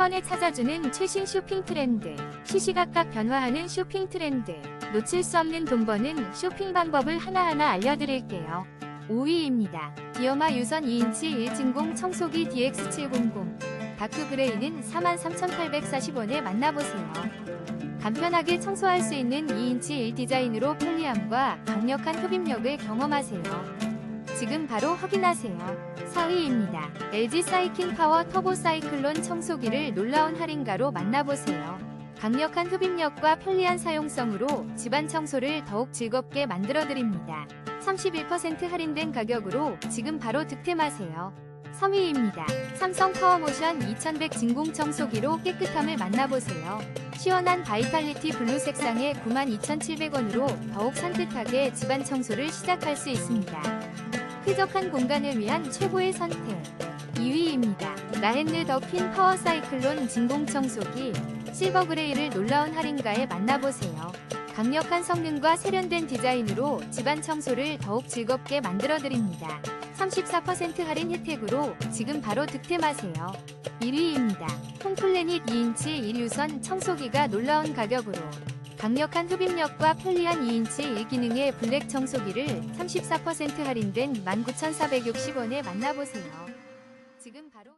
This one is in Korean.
번에 찾아주는 최신 쇼핑 트렌드, 시시각각 변화하는 쇼핑 트렌드, 놓칠 수 없는 돈 버는 쇼핑 방법을 하나하나 알려드릴게요. 5위입니다. 디어마 유선 2인치 1진공 청소기 DX700 다크 그레이는 43,840원에 만나보세요. 간편하게 청소할 수 있는 2인치 1 디자인으로 편리함과 강력한 흡입력을 경험하세요. 지금 바로 확인하세요. 4위입니다. LG 사이킨 파워 터보 사이클론 청소기를 놀라운 할인가로 만나보세요. 강력한 흡입력과 편리한 사용성으로 집안 청소를 더욱 즐겁게 만들어드립니다. 31% 할인된 가격으로 지금 바로 득템하세요. 3위입니다. 삼성 파워모션 2100 진공 청소기로 깨끗함을 만나보세요. 시원한 바이탈리티 블루 색상의 92,700원으로 더욱 산뜻하게 집안 청소를 시작할 수 있습니다. 쾌적한 공간을 위한 최고의 선택. 2위입니다. 라헨느 더핀 파워 사이클론 진공 청소기 실버 그레이를 놀라운 할인가에 만나보세요. 강력한 성능과 세련된 디자인으로 집안 청소를 더욱 즐겁게 만들어드립니다. 34% 할인 혜택으로 지금 바로 득템하세요. 1위입니다. 홈플래닛 2인치 1유선 청소기가 놀라운 가격으로 강력한 흡입력과 편리한 2인치 1기능의 블랙 청소기를 34% 할인된 19,460원에 만나보세요. 지금 바로